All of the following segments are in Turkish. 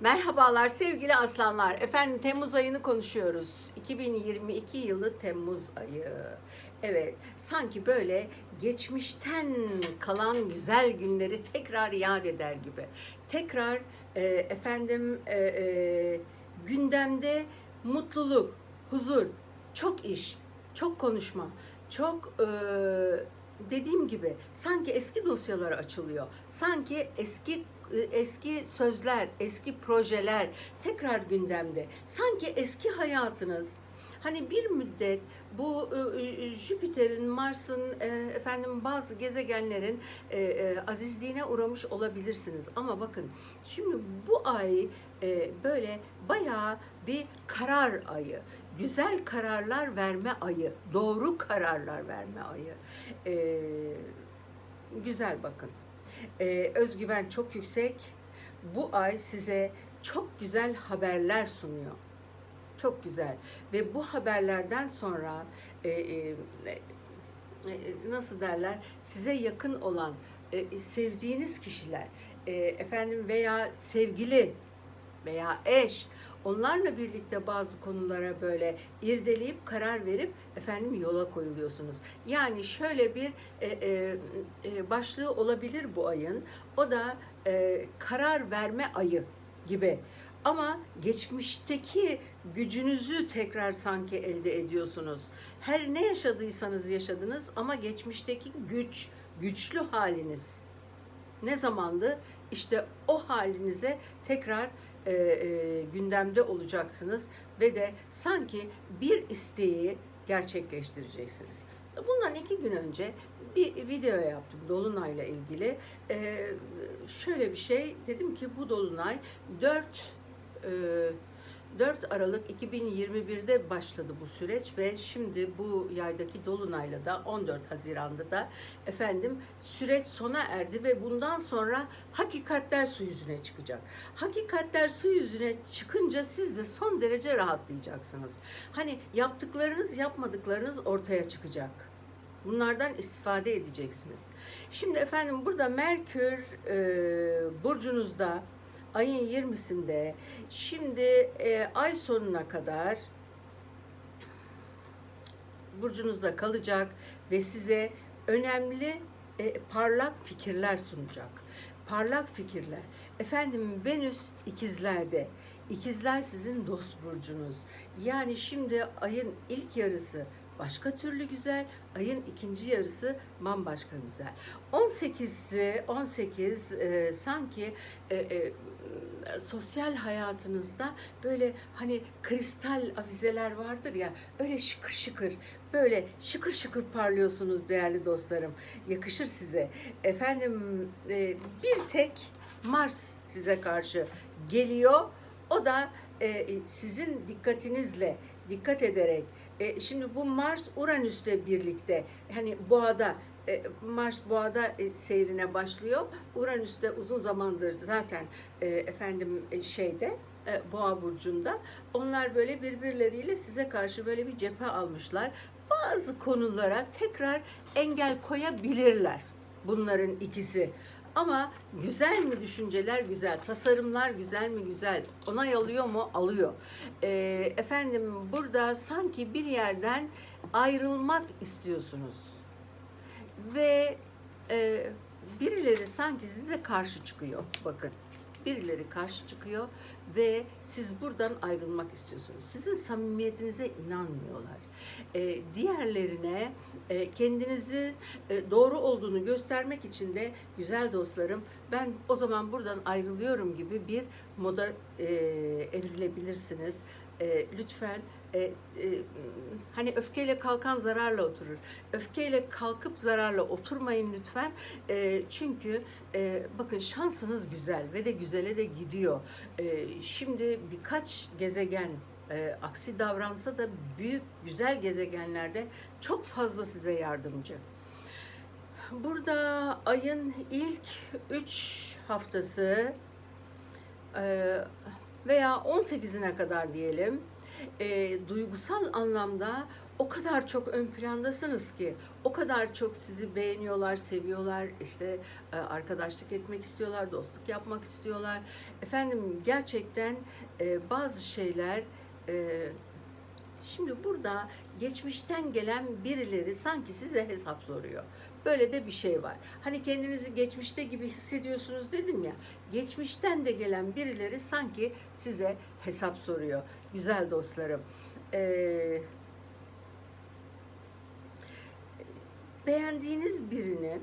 Merhabalar sevgili aslanlar. Efendim Temmuz ayını konuşuyoruz. 2022 yılı Temmuz ayı. Evet, sanki böyle geçmişten kalan güzel günleri tekrar yad eder gibi. Tekrar e, efendim e, e, gündemde mutluluk, huzur, çok iş, çok konuşma, çok e, dediğim gibi sanki eski dosyalar açılıyor. Sanki eski eski sözler, eski projeler tekrar gündemde. Sanki eski hayatınız Hani bir müddet bu e, e, Jüpiter'in, Mars'ın, e, efendim bazı gezegenlerin e, e, azizliğine uğramış olabilirsiniz. Ama bakın şimdi bu ay e, böyle bayağı bir karar ayı, güzel kararlar verme ayı, doğru kararlar verme ayı. E, güzel bakın. E, özgüven çok yüksek. Bu ay size çok güzel haberler sunuyor. Çok güzel. Ve bu haberlerden sonra e, e, e, nasıl derler size yakın olan e, sevdiğiniz kişiler e, efendim veya sevgili veya eş onlarla birlikte bazı konulara böyle irdeleyip karar verip efendim yola koyuluyorsunuz. Yani şöyle bir e, e, e, başlığı olabilir bu ayın. O da e, karar verme ayı gibi. Ama geçmişteki gücünüzü tekrar sanki elde ediyorsunuz. Her ne yaşadıysanız yaşadınız ama geçmişteki güç, güçlü haliniz ne zamandı? İşte o halinize tekrar e, e, gündemde olacaksınız ve de sanki bir isteği gerçekleştireceksiniz. Bundan iki gün önce bir video yaptım Dolunay'la ilgili. E, şöyle bir şey dedim ki bu Dolunay 4 e, 4 Aralık 2021'de başladı bu süreç ve şimdi bu yaydaki dolunayla da 14 Haziran'da da efendim süreç sona erdi ve bundan sonra hakikatler su yüzüne çıkacak. Hakikatler su yüzüne çıkınca siz de son derece rahatlayacaksınız. Hani yaptıklarınız yapmadıklarınız ortaya çıkacak. Bunlardan istifade edeceksiniz. Şimdi efendim burada Merkür e, burcunuzda ayın 20'sinde şimdi e, ay sonuna kadar burcunuzda kalacak ve size önemli e, parlak fikirler sunacak. Parlak fikirler. Efendim Venüs ikizlerde. İkizler sizin dost burcunuz. Yani şimdi ayın ilk yarısı başka türlü güzel, ayın ikinci yarısı bambaşka güzel. 18'i 18 e, sanki e, e, sosyal hayatınızda böyle hani kristal avizeler vardır ya öyle şıkır şıkır böyle şıkır şıkır parlıyorsunuz değerli dostlarım. Yakışır size. Efendim e, bir tek Mars size karşı geliyor. O da e, sizin dikkatinizle, dikkat ederek, e, şimdi bu Mars Uranüs'le birlikte, hani boğada, e, Mars boğada e, seyrine başlıyor. Uranüs de uzun zamandır zaten e, efendim e, şeyde, e, boğa burcunda. Onlar böyle birbirleriyle size karşı böyle bir cephe almışlar. Bazı konulara tekrar engel koyabilirler bunların ikisi. Ama güzel mi düşünceler güzel, tasarımlar güzel mi güzel, onay alıyor mu alıyor. Ee, efendim burada sanki bir yerden ayrılmak istiyorsunuz ve e, birileri sanki size karşı çıkıyor. Bakın birileri karşı çıkıyor ve siz buradan ayrılmak istiyorsunuz. Sizin samimiyetinize inanmıyorlar. Ee, diğerlerine e, kendinizi e, doğru olduğunu göstermek için de güzel dostlarım ben o zaman buradan ayrılıyorum gibi bir moda e, evrilebilirsiniz. E, lütfen e, e, hani öfkeyle kalkan zararla oturur. Öfkeyle kalkıp zararla oturmayın lütfen. E, çünkü e, bakın şansınız güzel ve de güzele de gidiyor. E, şimdi birkaç gezegen e, aksi davransa da büyük güzel gezegenlerde çok fazla size yardımcı. Burada ayın ilk 3 haftası e, veya 18'ine kadar diyelim e, duygusal anlamda o kadar çok ön plandasınız ki, o kadar çok sizi beğeniyorlar, seviyorlar, işte e, arkadaşlık etmek istiyorlar, dostluk yapmak istiyorlar. Efendim gerçekten e, bazı şeyler e, Şimdi burada geçmişten gelen birileri sanki size hesap soruyor. Böyle de bir şey var. Hani kendinizi geçmişte gibi hissediyorsunuz dedim ya. Geçmişten de gelen birileri sanki size hesap soruyor. Güzel dostlarım. Ee, beğendiğiniz birini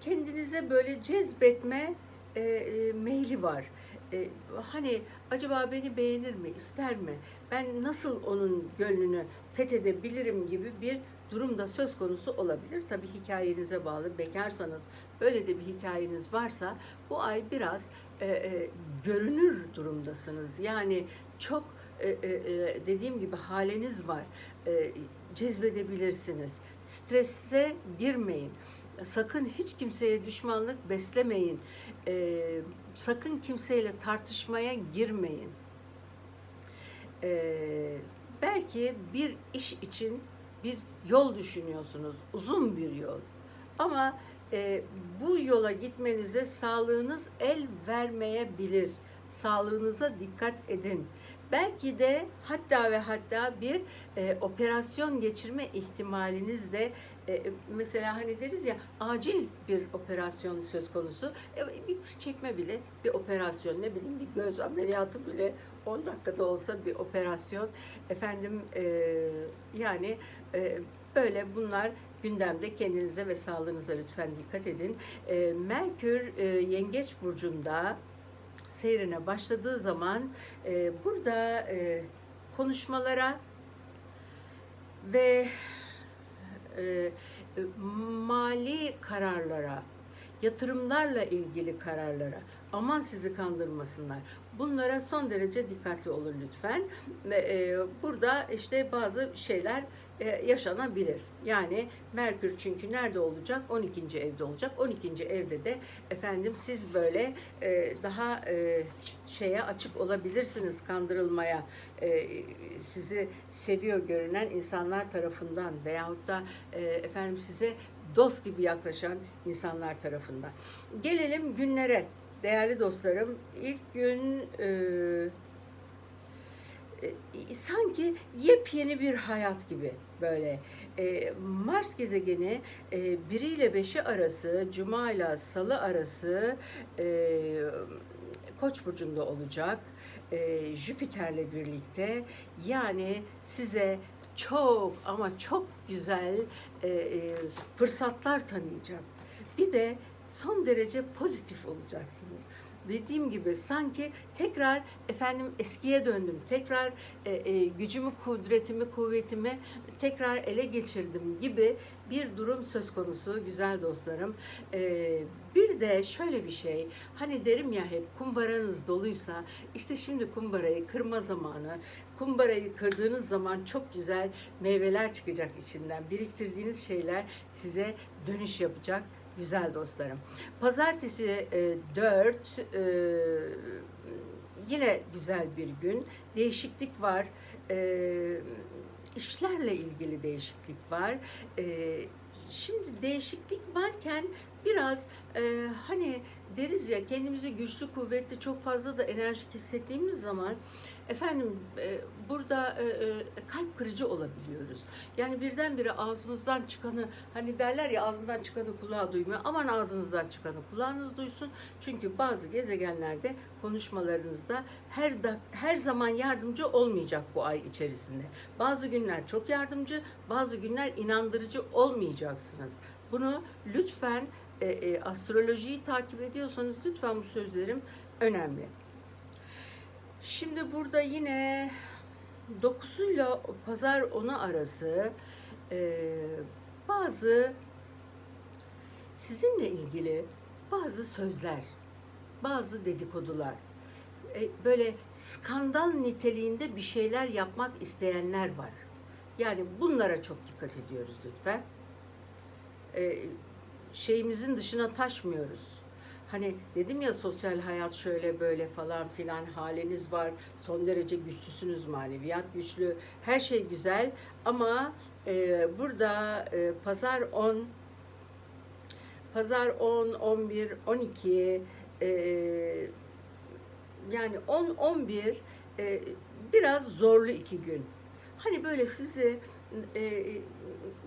kendinize böyle cezbetme e, e, meyli var. E, hani acaba beni beğenir mi, ister mi? Ben nasıl onun gönlünü fethedebilirim gibi bir durum da söz konusu olabilir. Tabii hikayenize bağlı. Bekarsanız böyle de bir hikayeniz varsa bu ay biraz e, e, görünür durumdasınız. Yani çok e, e, e, dediğim gibi haliniz var. E, cezbedebilirsiniz. Strese girmeyin. Sakın hiç kimseye düşmanlık beslemeyin. E, sakın kimseyle tartışmaya girmeyin. E, belki bir iş için bir yol düşünüyorsunuz, uzun bir yol. Ama e, bu yola gitmenize sağlığınız el vermeyebilir. Sağlığınıza dikkat edin. Belki de hatta ve hatta bir e, operasyon geçirme ihtimaliniz de e, mesela hani deriz ya acil bir operasyon söz konusu. E, bir dış çekme bile bir operasyon ne bileyim bir göz ameliyatı bile 10 dakikada olsa bir operasyon. Efendim e, yani e, böyle bunlar gündemde kendinize ve sağlığınıza lütfen dikkat edin. E, Merkür e, Yengeç burcunda seyrine başladığı zaman e, burada e, konuşmalara ve e, mali kararlara, yatırımlarla ilgili kararlara aman sizi kandırmasınlar. Bunlara son derece dikkatli olun lütfen. E, burada işte bazı şeyler e, yaşanabilir. Yani Merkür çünkü nerede olacak? 12. evde olacak. 12. evde de efendim siz böyle e, daha şeye açık olabilirsiniz kandırılmaya. Sizi seviyor görünen insanlar tarafından veyahut da efendim size dost gibi yaklaşan insanlar tarafından. Gelelim günlere değerli dostlarım. İlk gün e, e, sanki yepyeni bir hayat gibi böyle. E, Mars gezegeni e, 1 ile 5'i arası, Cuma ile Salı arası e, Koç burcunda olacak. E, Jüpiter'le birlikte yani size çok ama çok güzel e, e, fırsatlar tanıyacak. Bir de son derece pozitif olacaksınız. Dediğim gibi sanki tekrar efendim eskiye döndüm. Tekrar e, e, gücümü, kudretimi, kuvvetimi tekrar ele geçirdim gibi bir durum söz konusu güzel dostlarım. E, bir de şöyle bir şey. Hani derim ya hep kumbaranız doluysa işte şimdi kumbarayı kırma zamanı. Kumbarayı kırdığınız zaman çok güzel meyveler çıkacak içinden. Biriktirdiğiniz şeyler size dönüş yapacak güzel dostlarım. Pazartesi e, 4 e, yine güzel bir gün. Değişiklik var. E, işlerle ilgili değişiklik var. E, şimdi değişiklik varken biraz e, hani deriz ya kendimizi güçlü kuvvetli çok fazla da enerjik hissettiğimiz zaman efendim e, burada e, e, kalp kırıcı olabiliyoruz. Yani birdenbire ağzımızdan çıkanı hani derler ya ağzından çıkanı kulağı duymuyor. Aman ağzınızdan çıkanı kulağınız duysun. Çünkü bazı gezegenlerde konuşmalarınızda her da, her zaman yardımcı olmayacak bu ay içerisinde. Bazı günler çok yardımcı, bazı günler inandırıcı olmayacaksınız. Bunu lütfen e, e, astrolojiyi takip ediyorsanız lütfen bu sözlerim önemli. Şimdi burada yine 9'uyla pazar 10'u arası e, bazı sizinle ilgili bazı sözler, bazı dedikodular, e, böyle skandal niteliğinde bir şeyler yapmak isteyenler var. Yani bunlara çok dikkat ediyoruz lütfen. E, şeyimizin dışına taşmıyoruz. Hani dedim ya sosyal hayat şöyle böyle falan filan haliniz var. Son derece güçlüsünüz maneviyat güçlü. Her şey güzel ama e, burada e, pazar 10 pazar 10, 11, 12 e, yani 10, 11 e, biraz zorlu iki gün. Hani böyle sizi e,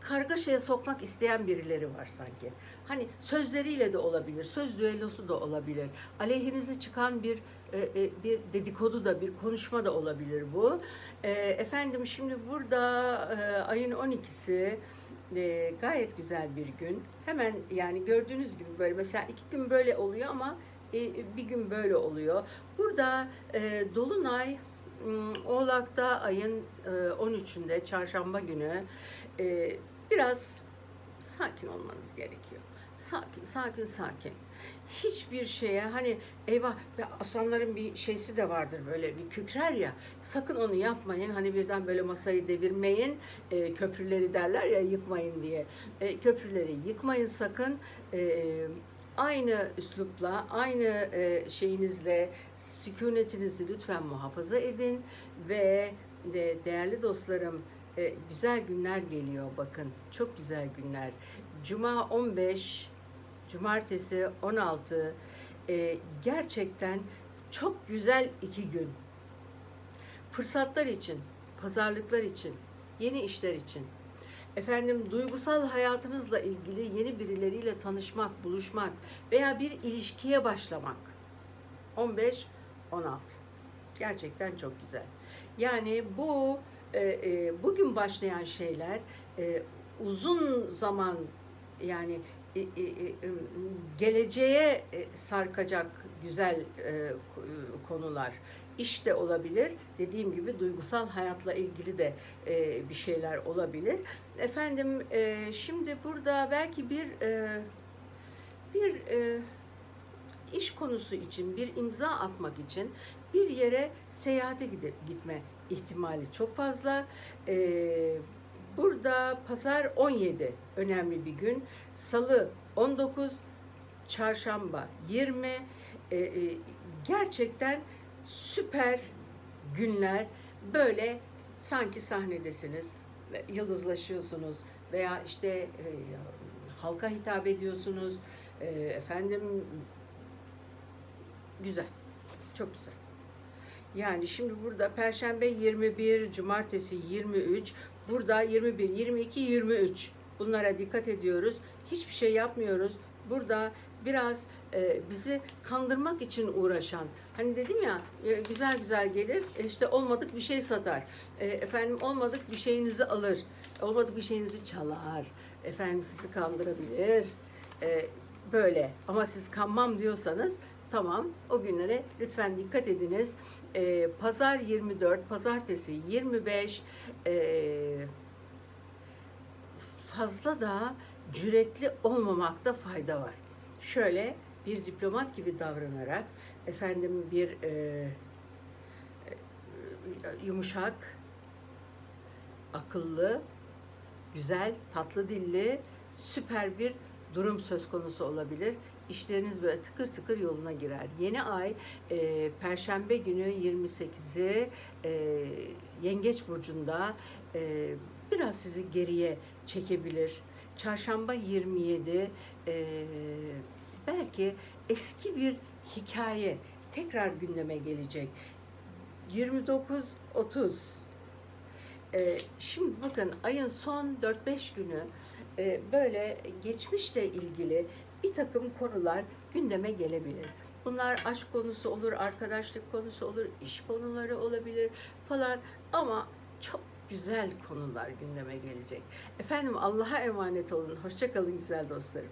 kargaşaya sokmak isteyen birileri var sanki. Hani sözleriyle de olabilir, söz düellosu da olabilir. Aleyhinize çıkan bir e, e, bir dedikodu da, bir konuşma da olabilir bu. E, efendim şimdi burada e, ayın 12'si e, gayet güzel bir gün. Hemen yani gördüğünüz gibi böyle mesela iki gün böyle oluyor ama e, bir gün böyle oluyor. Burada e, Dolunay Oğlak'ta ayın e, 13'ünde çarşamba günü e, biraz sakin olmanız gerekiyor. Sakin, sakin, sakin. Hiçbir şeye hani eyvah aslanların bir şeysi de vardır böyle bir kükrer ya. Sakın onu yapmayın. Hani birden böyle masayı devirmeyin. E, köprüleri derler ya yıkmayın diye. E, köprüleri yıkmayın sakın. E, aynı üslupla, aynı e, şeyinizle sükunetinizi lütfen muhafaza edin ve de, değerli dostlarım e, güzel günler geliyor bakın. Çok güzel günler. Cuma 15, cumartesi 16 e, gerçekten çok güzel iki gün. Fırsatlar için, pazarlıklar için, yeni işler için efendim duygusal hayatınızla ilgili yeni birileriyle tanışmak, buluşmak veya bir ilişkiye başlamak. 15 16. Gerçekten çok güzel. Yani bu e, e, bugün başlayan şeyler e, uzun zaman yani geleceğe e, sarkacak güzel e, konular. İş de olabilir. Dediğim gibi duygusal hayatla ilgili de e, bir şeyler olabilir. Efendim e, şimdi burada belki bir e, bir e, iş konusu için, bir imza atmak için bir yere seyahate gidip gitme ihtimali çok fazla. Ee, burada pazar 17 önemli bir gün. Salı 19, çarşamba 20. Ee, e, gerçekten süper günler. Böyle sanki sahnedesiniz, yıldızlaşıyorsunuz veya işte e, halka hitap ediyorsunuz. E, efendim Güzel. Çok güzel. Yani şimdi burada Perşembe 21, Cumartesi 23, burada 21, 22, 23. Bunlara dikkat ediyoruz. Hiçbir şey yapmıyoruz. Burada biraz e, bizi kandırmak için uğraşan, hani dedim ya e, güzel güzel gelir, e, işte olmadık bir şey satar, e, efendim olmadık bir şeyinizi alır, olmadık bir şeyinizi çalar, efendim sizi kandırabilir, e, böyle. Ama siz kanmam diyorsanız Tamam, o günlere lütfen dikkat ediniz. Ee, Pazar 24, Pazartesi 25. Ee, fazla da cüretli olmamakta fayda var. Şöyle bir diplomat gibi davranarak, efendim bir e, yumuşak, akıllı, güzel, tatlı dilli, süper bir durum söz konusu olabilir. İşleriniz böyle tıkır tıkır yoluna girer. Yeni ay e, Perşembe günü 28'i e, Yengeç Burcu'nda e, biraz sizi geriye çekebilir. Çarşamba 27 e, belki eski bir hikaye tekrar gündeme gelecek. 29-30 e, Şimdi bakın ayın son 4-5 günü e, böyle geçmişle ilgili bir takım konular gündeme gelebilir. Bunlar aşk konusu olur, arkadaşlık konusu olur, iş konuları olabilir falan ama çok güzel konular gündeme gelecek. Efendim Allah'a emanet olun. Hoşçakalın güzel dostlarım.